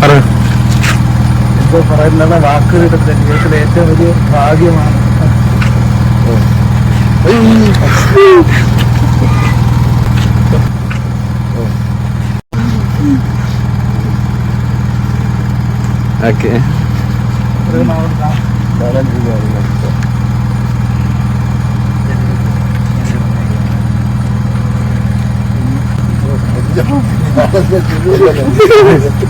പറഞ്ഞു എന്തോ പറയുന്ന വാക്കുകളുടെ ജീവിതത്തിലെ ഏറ്റവും വലിയ ഭാഗ്യമാണ്. ഓക്കെ.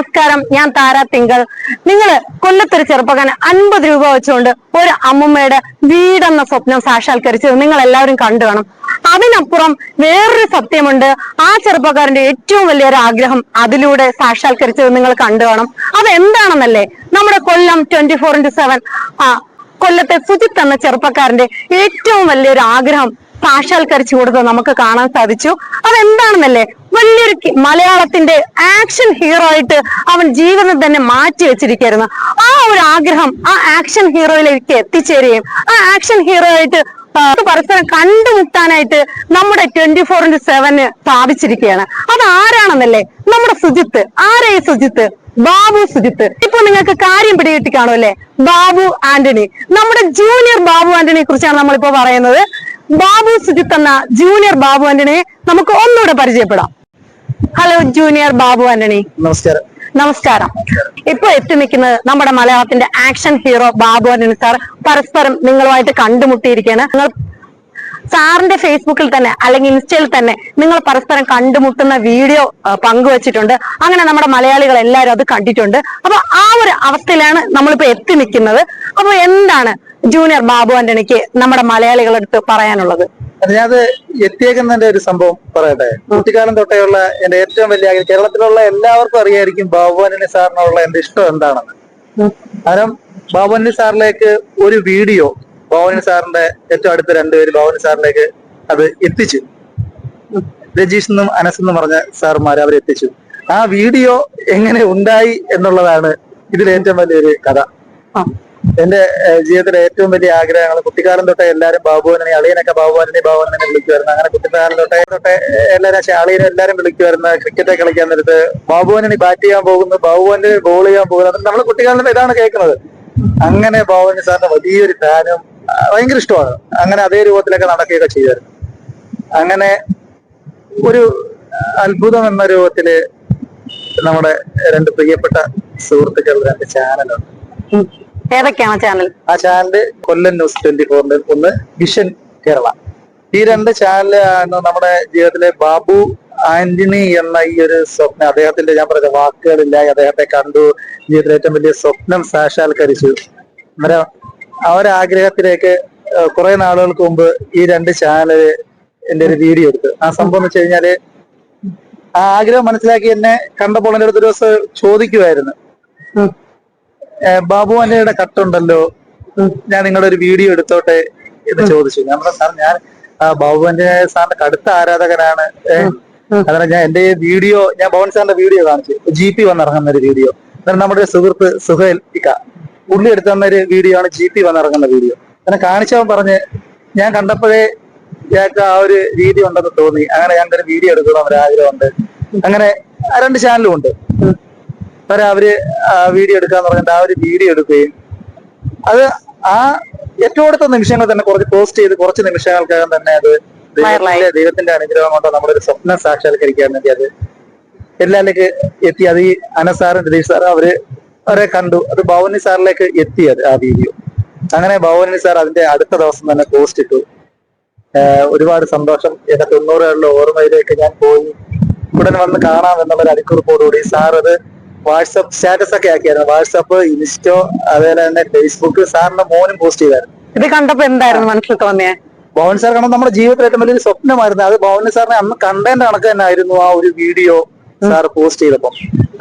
നമസ്കാരം ഞാൻ താരാ തിങ്കൾ. നിങ്ങൾ കൊല്ലത്തൊരു ചെറുപ്പക്കാരൻ അൻപത് രൂപ വെച്ചുകൊണ്ട് ഒരു അമ്മമ്മയുടെ വീടെന്ന സ്വപ്നം സാക്ഷാത്കരിച്ചത് നിങ്ങൾ എല്ലാവരും കണ്ടു കാണും. അതിനപ്പുറം വേറൊരു സത്യമുണ്ട്. ആ ചെറുപ്പക്കാരന്റെ ഏറ്റവും വലിയൊരു ആഗ്രഹം അതിലൂടെ സാക്ഷാത്കരിച്ചത് നിങ്ങൾ കണ്ടു കാണും. അതെന്താണെന്നല്ലേ? നമ്മുടെ Kollam twenty four into seven കൊല്ലത്തെ സുജിത്ത് എന്ന ചെറുപ്പക്കാരന്റെ ഏറ്റവും വലിയൊരു ആഗ്രഹം സാക്ഷാത്കരിച്ചു കൊടുത്തത് നമുക്ക് കാണാൻ സാധിച്ചു. അതെന്താണെന്നല്ലേ? വലിയൊരു മലയാളത്തിന്റെ ആക്ഷൻ ഹീറോ ആയിട്ട് അവൻ ജീവിതം തന്നെ മാറ്റി വെച്ചിരിക്കുന്നു ആ ഒരു ആഗ്രഹം ആ ആക്ഷൻ ഹീറോയിലേക്ക് എത്തിച്ചേരുകയും ആ ആക്ഷൻ ഹീറോ ആയിട്ട് പരസ്പരം കണ്ടുമുട്ടാനായിട്ട് നമ്മുടെ ട്വന്റി ഫോർ ഇന്റു സെവന് സാധിച്ചിരിക്കുകയാണ് അത് ആരാണെന്നല്ലേ? നമ്മുടെ സുജിത്ത്. ആരേ സുജിത്ത്? ബാബു സുജിത്ത്. ഇപ്പൊ നിങ്ങൾക്ക് കാര്യം പിടികിട്ടി കാണുമല്ലേ? ബാബു ആന്റണി. നമ്മുടെ ജൂനിയർ ബാബു ആന്റണിയെ കുറിച്ചാണ് നമ്മളിപ്പോ പറയുന്നത്. ബാബു സുജിത്ത് എന്ന ജൂനിയർ ബാബു ആന്റണിയെ നമുക്ക് ഒന്നുകൂടെ പരിചയപ്പെടാം. ഹലോ ജൂനിയർ ബാബു ആന്റണി നമസ്കാരം. നമസ്കാരം. ഇപ്പൊ എത്തി നിൽക്കുന്നത് നമ്മുടെ മലയാളത്തിന്റെ action hero Babu Antony sir പരസ്പരം നിങ്ങളുമായിട്ട് കണ്ടുമുട്ടിയിരിക്കുകയാണ്. നിങ്ങൾ സാറിന്റെ ഫേസ്ബുക്കിൽ തന്നെ അല്ലെങ്കിൽ ഇൻസ്റ്റയിൽ തന്നെ നിങ്ങൾ പരസ്പരം കണ്ടുമുട്ടുന്ന വീഡിയോ പങ്കുവച്ചിട്ടുണ്ട്. അങ്ങനെ നമ്മുടെ മലയാളികൾ എല്ലാവരും അത് കണ്ടിട്ടുണ്ട്. അപ്പൊ ആ ഒരു അവസ്ഥയിലാണ് നമ്മളിപ്പോ എത്തി നിൽക്കുന്നത്. അപ്പൊ എന്താണ് ജൂനിയർ ബാബു ആന്റണിക്ക് നമ്മുടെ മലയാളികളെടുത്ത് പറയാനുള്ളത്? അത് ഞാനത് എത്തിയേക്കുന്നതിന്റെ ഒരു സംഭവം പറയട്ടെ കുട്ടിക്കാലം തൊട്ടേയുള്ള എന്റെ ഏറ്റവും വലിയ കേരളത്തിലുള്ള എല്ലാവർക്കും അറിയായിരിക്കും ബാബുവാനി സാറിനുള്ള എന്റെ ഇഷ്ടം എന്താണെന്ന്. കാരണം ബാബുവാനി സാറിലേക്ക് ഒരു വീഡിയോ ബാബുവാനി സാറിന്റെ ഏറ്റവും അടുത്ത രണ്ടുപേര് ബാബുവാനി സാറിലേക്ക് അത് എത്തിച്ചു രജീഷ് എന്നും അനസ് എന്നും പറഞ്ഞ സാറുമാർ അവരെത്തിച്ചു ആ വീഡിയോ എങ്ങനെ ഉണ്ടായി എന്നുള്ളതാണ് ഇതിൽ ഏറ്റവും വലിയൊരു കഥ. എന്റെ ജീവിതത്തിലെ ഏറ്റവും വലിയ ആഗ്രഹങ്ങൾ കുട്ടിക്കാലം തൊട്ടേ എല്ലാരും ബാബുവനെ അളിയനൊക്കെ ബാബുവനെ ബാബുവനെ വിളിക്കുമായിരുന്നു. അങ്ങനെ കുട്ടിക്കാലം തൊട്ടേ തൊട്ടേ എല്ലാരും ശ- അളിയനെ എല്ലാരും വിളിക്കുമായിരുന്നു. ക്രിക്കറ്റ് കളിക്കാൻ നേരത്ത് ബാബുവനെ ബാറ്റ് ചെയ്യാൻ പോകുന്നു ബാബുവിന്റെ ബോൾ ചെയ്യാൻ പോകുന്നു. അത് നമ്മൾ കുട്ടിക്കാലം ഇതാണ് കേൾക്കുന്നത്. അങ്ങനെ ബാബുവിന് സാറിന്റെ വലിയൊരു ഫാനും ഭയങ്കര ഇഷ്ടമാണ്. അങ്ങനെ അതേ രൂപത്തിലൊക്കെ നടക്കുകയൊക്കെ ചെയ്യുമായിരുന്നു. അങ്ങനെ ഒരു അത്ഭുതം എന്ന രൂപത്തിൽ നമ്മുടെ രണ്ട് പ്രിയപ്പെട്ട സുഹൃത്തുക്കൾ രണ്ട് ചാനലുണ്ട്. ഏതൊക്കെയാണ് ചാനൽ ആ ചാനൽ കൊല്ലം ന്യൂസ് ട്വന്റി ഫോറിന്റെ ഒന്ന് വിഷൻ കേരള. ഈ രണ്ട് ചാനലാണ് നമ്മുടെ ജീവിതത്തിലെ ബാബു ആന്റണി എന്ന ഈ ഒരു സ്വപ്നം അദ്ദേഹത്തിന്റെ ഞാൻ പറഞ്ഞ വാക്കുകളില്ല അദ്ദേഹത്തെ കണ്ടു. ജീവിതത്തിലെ ഏറ്റവും വലിയ സ്വപ്നം സാക്ഷാത്കരിച്ചു അന്നേരം ആ ഒരു ആഗ്രഹത്തിലേക്ക് കുറെ നാളുകൾക്ക് മുമ്പ് ഈ രണ്ട് ചാനൽ എന്റെ ഒരു വീഡിയോ എടുത്തു. ആ സംഭവം എന്ന് വെച്ച് കഴിഞ്ഞാൽ ആ ആഗ്രഹം മനസ്സിലാക്കി എന്നെ കണ്ടപ്പോൾ എന്റെ അടുത്ത് ഒരു ദിവസം ചോദിക്കുമായിരുന്നു ബാബു അനയുടെ കട്ടുണ്ടല്ലോ ഞാൻ നിങ്ങളുടെ ഒരു വീഡിയോ എടുത്തോട്ടെ എന്ന് ചോദിച്ചു. ഞാൻ പറഞ്ഞു സാർ ഞാൻ ബാബു അന്റെ സാറിന്റെ കടുത്ത ആരാധകനാണ്. അതാണ് ഞാൻ എന്റെ വീഡിയോ ഞാൻ ഭവൻ സാറിന്റെ വീഡിയോ കാണിച്ചു. ജി പി വന്നിറങ്ങുന്ന ഒരു വീഡിയോ അന്നേരം നമ്മുടെ സുഹൃത്ത് സുഹേൽ ഇക്ക ഉള്ളി എടുത്തു തന്ന ഒരു വീഡിയോ ആണ് ജി പി വന്നിറങ്ങുന്ന വീഡിയോ അങ്ങനെ കാണിച്ചവൻ പറഞ്ഞ് ഞാൻ കണ്ടപ്പോഴേ ഇയാൾക്ക് ആ ഒരു രീതി ഉണ്ടെന്ന് തോന്നി. അങ്ങനെ ഞങ്ങൾക്ക് ഒരു വീഡിയോ എടുക്കണം ഒരു ആഗ്രഹമുണ്ട് അങ്ങനെ രണ്ട് ചാനലും ഉണ്ട്. അവരെ അവർ ആ വീഡിയോ എടുക്കാന്ന് പറഞ്ഞിട്ട് ആ ഒരു വീഡിയോ എടുക്കുകയും അത് ആ ഏറ്റവും അടുത്ത നിമിഷങ്ങൾ തന്നെ കുറച്ച് പോസ്റ്റ് ചെയ്ത് കുറച്ച് നിമിഷങ്ങൾക്കകം തന്നെ അത് ദൈവത്തിന്റെ ദൈവത്തിന്റെ അനുഗ്രഹം കൊണ്ട് നമ്മുടെ ഒരു സ്വപ്നം സാക്ഷാത്കരിക്കാൻ വേണ്ടി അത് എല്ലാരിലേക്ക് എത്തി. അത് ഈ അനസാറും രതീഷ് സാറും അവർ അവരെ കണ്ടു. അത് ഭവനി സാറിലേക്ക് എത്തി അത് ആ വീഡിയോ. അങ്ങനെ ഭവനി സാർ അതിന്റെ അടുത്ത ദിവസം തന്നെ പോസ്റ്റ് ഇട്ടു. ഒരുപാട് സന്തോഷം. എന്റെ തൊണ്ണൂറുകളിലെ ഓർമ്മയിലേക്ക് ഞാൻ പോയി. ഉടൻ വന്ന് കാണാം എന്നുള്ള ഒരു അടിക്കുറിപ്പോടുകൂടി സാർ അത് വാട്സപ്പ് സ്റ്റാറ്റസ് ഒക്കെ ആക്കിയായിരുന്നു. വാട്സപ്പ് ഇൻസ്റ്റോ അതുപോലെ തന്നെ ഫേസ്ബുക്ക് സാറിന്റെ മോനും പോസ്റ്റ് ചെയ്തായിരുന്നു. ഇത് കണ്ടപ്പോ എന്തായിരുന്നു? മനസ്സിൽ തോന്നിയേ ഭവൻ സാർ കാരണം നമ്മുടെ ജീവിതത്തിൽ ഏറ്റവും വലിയൊരു സ്വപ്നമായിരുന്നു. അത് ഭവൻ സാറിനെ അന്ന് കണ്ടതിന്റെ കണക്ക് തന്നെ ആയിരുന്നു ആ ഒരു വീഡിയോ സാർ പോസ്റ്റ് ചെയ്തപ്പോൾ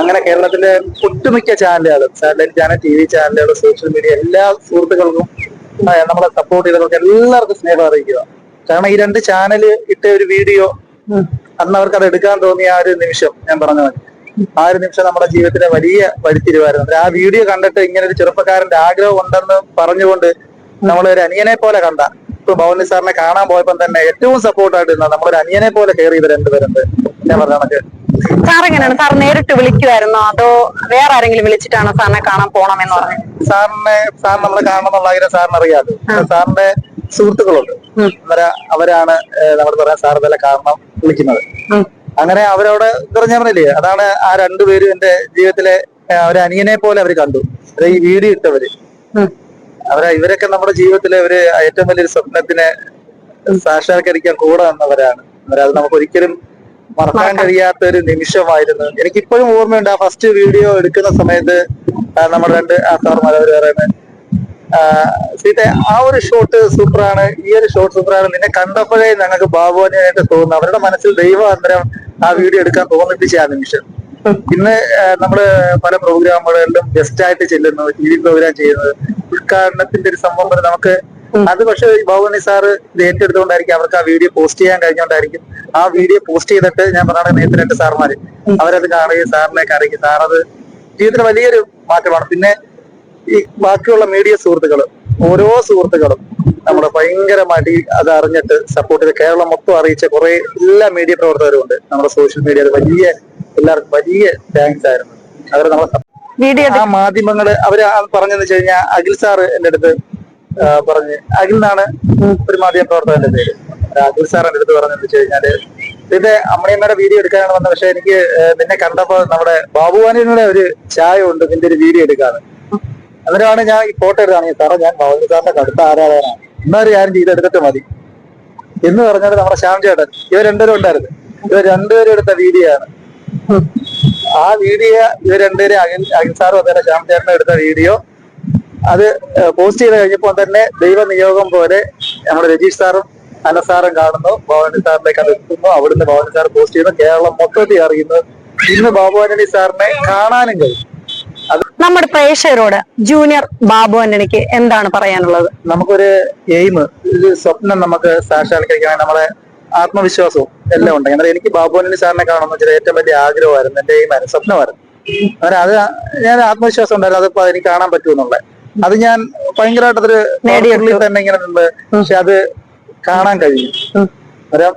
അങ്ങനെ കേരളത്തിലെ ഒട്ടുമിക്ക ചാനലുകളും സാറ്റലൈറ്റ് ചാനൽ ടി വി ചാനലുകൾ സോഷ്യൽ മീഡിയ എല്ലാ സുഹൃത്തുക്കൾക്കും നമ്മളെ സപ്പോർട്ട് ചെയ്തവർക്ക് എല്ലാവർക്കും സ്നേഹം അറിയിക്കുക. കാരണം ഈ രണ്ട് ചാനൽ ഇട്ട ഒരു വീഡിയോ അന്ന് അവർക്ക് അത് എടുക്കാൻ തോന്നിയ ആ ഒരു നിമിഷം ഞാൻ പറഞ്ഞു ആ ഒരു നിമിഷം നമ്മുടെ ജീവിതത്തിലെ വലിയ വഴിത്തിരിവായിരുന്നു. ആ വീഡിയോ കണ്ടിട്ട് ഇങ്ങനെ ഒരു ചെറുപ്പക്കാരന്റെ ആഗ്രഹം ഉണ്ടെന്ന് പറഞ്ഞുകൊണ്ട് നമ്മൾ ഒരു അനിയനെ പോലെ കണ്ട. ഇപ്പൊ ഭവനി സാറിനെ കാണാൻ പോയപ്പോൾ തന്നെ ഏറ്റവും സപ്പോർട്ടായിട്ട് നമ്മൾ നമ്മളൊരു അനിയനെ പോലെ കയറി ചെയ്ത് രണ്ടുപേരുണ്ട് ഞാൻ പറഞ്ഞ കണക്ക്. സാർ എങ്ങനെയാണ്? സാർ നേരിട്ട് വിളിക്കുമായിരുന്നോ അതോ വേറെ ആരെങ്കിലും വിളിച്ചിട്ടാണോ സാറിനെ കാണാൻ പോണമെന്ന് പറഞ്ഞത് സാറിനെ സാർ നമ്മളെ കാണണം എന്നുള്ള ആഗ്രഹം സാറിന് അറിയാലോ സാറിന്റെ സുഹൃത്തുക്കളുണ്ട്. അവരാണ് നമ്മൾ പറയാൻ സാർ ഇതെല്ലാം കാരണം വിളിക്കുന്നത്. അങ്ങനെ അവരവിടെ പറഞ്ഞ പറഞ്ഞില്ലേ അതാണ് ആ രണ്ടുപേരും എന്റെ ജീവിതത്തിലെ അവരെ ഒരു അനിയനെ പോലെ അവർ കണ്ടു. അത് ഈ വീഡിയോ ഇട്ടവര്. അവരാ ഇവരൊക്കെ നമ്മുടെ ജീവിതത്തിലെ ഒരു ഏറ്റവും വലിയൊരു സ്വപ്നത്തിനെ സാക്ഷാത്കരിക്കാൻ കൂടെ വന്നവരാണ് അവരത് നമുക്ക് ഒരിക്കലും മറക്കാൻ കഴിയാത്ത ഒരു നിമിഷമായിരുന്നു. എനിക്കിപ്പോഴും ഓർമ്മയുണ്ട് ആ ഫസ്റ്റ് വീഡിയോ എടുക്കുന്ന സമയത്ത് നമ്മൾ നമ്മുടെ രണ്ട് സാർമാർ അവർ പറയുന്നത് സീത ആ ഒരു ഷോട്ട് സൂപ്പറാണ് ഈ ഒരു ഷോട്ട് സൂപ്പറാണ് നിന്നെ കണ്ടപ്പോഴേ ഞങ്ങൾക്ക് ബാബുവിനായിട്ട് തോന്നുന്നു. അവരുടെ മനസ്സിൽ ദൈവം അന്നേരം ആ വീഡിയോ എടുക്കാൻ തോന്നിപ്പിച്ച ആ നിമിഷം. പിന്നെ നമ്മൾ പല പ്രോഗ്രാമുകളിലും ഗസ്റ്റ് ആയിട്ട് ചെല്ലുന്നു ടി വി പ്രോഗ്രാം ചെയ്യുന്നത്. ഉദ്ഘാടനത്തിന്റെ ഒരു സംഭവം നമുക്ക് അത് പക്ഷെ ഭവാനി സാറ് ഇത് ഏറ്റെടുത്തുകൊണ്ടായിരിക്കും. അവർക്ക് ആ വീഡിയോ പോസ്റ്റ് ചെയ്യാൻ കഴിഞ്ഞുകൊണ്ടായിരിക്കും ആ വീഡിയോ പോസ്റ്റ് ചെയ്തിട്ട് ഞാൻ പറഞ്ഞ നേരത്തെ രണ്ട് സാർമാര് അവരത് കാണുകയും സാറിനെ അറിയിക്കും സാറത് ജീവിതത്തിൽ വലിയൊരു മാറ്റമാണ്. പിന്നെ ഈ ബാക്കിയുള്ള മീഡിയ സുഹൃത്തുക്കൾ ഓരോ സുഹൃത്തുക്കളും നമ്മുടെ ഭയങ്കരമായിട്ട് മടി അത് അറിഞ്ഞിട്ട് സപ്പോർട്ട് ചെയ്ത് കേരളം മൊത്തം അറിയിച്ച കുറെ എല്ലാ മീഡിയ പ്രവർത്തകരും ഉണ്ട്. നമ്മുടെ സോഷ്യൽ മീഡിയയിൽ വലിയ എല്ലാവർക്കും വലിയ താങ്ക്സ് ആയിരുന്നു. അവർ നമ്മളെ വീഡിയോ ആ മാധ്യമങ്ങൾ അവർ പറഞ്ഞെന്ന് വെച്ച് കഴിഞ്ഞാൽ അഖിൽ സാറ് എന്റെ അടുത്ത് പറഞ്ഞ്. അഖിൽ എന്നാണ് ഒരു മാധ്യമ പ്രവർത്തകന്റെ പേര്. അഖിൽ സാർ എന്റെ അടുത്ത് പറഞ്ഞെന്ന് വെച്ച് കഴിഞ്ഞാൽ ഇതിന്റെ അമ്മയമ്മയുടെ വീഡിയോ എടുക്കാനാണ് വന്നത്. പക്ഷെ എനിക്ക് നിന്നെ കണ്ടപ്പോ നമ്മുടെ ബാബുവാനിയുടെ ഒരു ചായ ഉണ്ട്. നിന്റെ ഒരു വീഡിയോ എടുക്കാണ് അന്നേരമാണ് ഞാൻ ഈ ഫോട്ടോ എടുത്താണ് സാറേ ഞാൻ ബാബു സാറിന്റെ കടുത്ത ആരാധകനാണ്. എന്നാലും ഞാൻ ചെയ്തെടുത്തിട്ട് മതി. എന്ന് പറഞ്ഞത് നമ്മുടെ ശ്യാം ചേട്ടൻ ഇവർ രണ്ടുപേരും ഉണ്ടായിരുന്നു. ഇവർ രണ്ടുപേരും എടുത്ത വീഡിയോ ആണ് ആ വീഡിയോ ഇവർ രണ്ടുപേരും അഖിൽ അഖിൽ സാറും അതുപോലെ ശ്യാം ചേട്ടനും എടുത്ത വീഡിയോ. അത് പോസ്റ്റ് ചെയ്ത് കഴിഞ്ഞപ്പോൾ തന്നെ ദൈവ നിയോഗം പോലെ നമ്മുടെ രജീഷ് സാറും അനസാറും കാണുന്നു. ഭവാനി സാറിലേക്ക് അത് എത്തുന്നു അവിടുന്ന് ഭവാനി സാർ പോസ്റ്റ് ചെയ്യുന്നു. കേരളം മൊത്തത്തിൽ അറിയുന്നു. ഇന്ന് ബാബു ആന്റണി സാറിനെ കാണാനും കഴിയും. നമ്മുടെ പ്രേക്ഷകരോട് ജൂനിയർ ബാബു ആന്റണിക്ക് എന്താണ് പറയാനുള്ളത്? നമുക്കൊരു എയിം ഒരു സ്വപ്നം നമുക്ക് സാക്ഷാത്കരിക്കാൻ നമ്മളെ ആത്മവിശ്വാസവും എല്ലാം ഉണ്ട്. എന്നാൽ എനിക്ക് ബാബു ആന്റണി സാറിനെ കാണുന്ന വെച്ചാൽ ഏറ്റവും വലിയ ആഗ്രഹമായിരുന്നു എന്റെ എയിമായിരുന്നു സ്വപ്നമായിരുന്നു. അങ്ങനെ അത് ഞാൻ ആത്മവിശ്വാസം ഉണ്ടായിരുന്നു അതിപ്പോ എനിക്ക് കാണാൻ പറ്റുമെന്നുള്ളത് അത് ഞാൻ ഭയങ്കരമായിട്ട് അതൊരു നേടിയുള്ളിൽ തന്നെ ഇങ്ങനെ ഉണ്ട് പക്ഷെ അത് കാണാൻ കഴിഞ്ഞു. അന്നേരം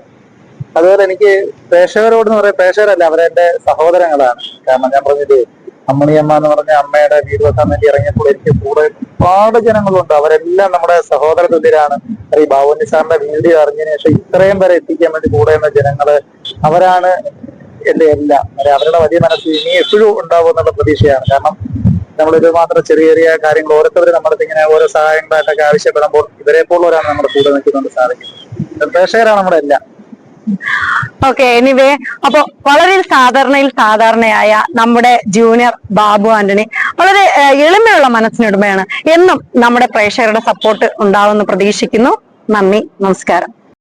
അതുപോലെ എനിക്ക് പ്രേക്ഷകരോട് എന്ന് പറയാം പ്രേക്ഷകരല്ല അവരെ സഹോദരങ്ങളാണ്. കാരണം ഞാൻ പറഞ്ഞില്ലേ അമ്മണിയമ്മ എന്ന് പറഞ്ഞ അമ്മയുടെ വീട് വെക്കാൻ വേണ്ടി ഇറങ്ങിയപ്പോൾ എനിക്ക് കൂടെ ഒരുപാട് ജനങ്ങളുണ്ട്. അവരെല്ലാം നമ്മുടെ സഹോദര തുല്യരാണ് ഈ ബാബുണ്ണി സാറിന്റെ വീഡിയോ അറിഞ്ഞതിന് ശേഷം ഇത്രയും വരെ എത്തിക്കാൻ വേണ്ടി കൂടെ എന്ന ജനങ്ങൾ അവരാണ് എന്റെ എല്ലാം. അവരുടെ വലിയ മനസ്സ് ഇനി എപ്പോഴും ഉണ്ടാവും എന്നുള്ള പ്രതീക്ഷയാണ്. കാരണം നമ്മൾ ഇത് മാത്രം ചെറിയ ചെറിയ കാര്യങ്ങൾ ഓരോരുത്തർ നമ്മുടെ ഇങ്ങനെ ഓരോ സഹായങ്ങളായിട്ടൊക്കെ ആവശ്യപ്പെടുമ്പോൾ ഇവരെ പോലുള്ളവരാണ് നമ്മുടെ കൂടെ നിൽക്കുന്നുണ്ട് സാധിക്കുന്നത്. പ്രേക്ഷകരാണ് നമ്മുടെ എല്ലാം. ഓക്കെ എനിവേ അപ്പൊ വളരെ സാധാരണയിൽ സാധാരണയായ നമ്മുടെ ജൂനിയർ ബാബു ആന്റണി വളരെ എളിമയുള്ള മനസ്സിനുടമയാണ് എന്നും നമ്മുടെ പ്രേക്ഷകരുടെ സപ്പോർട്ട് ഉണ്ടാവുമെന്ന് പ്രതീക്ഷിക്കുന്നു. നന്ദി നമസ്കാരം.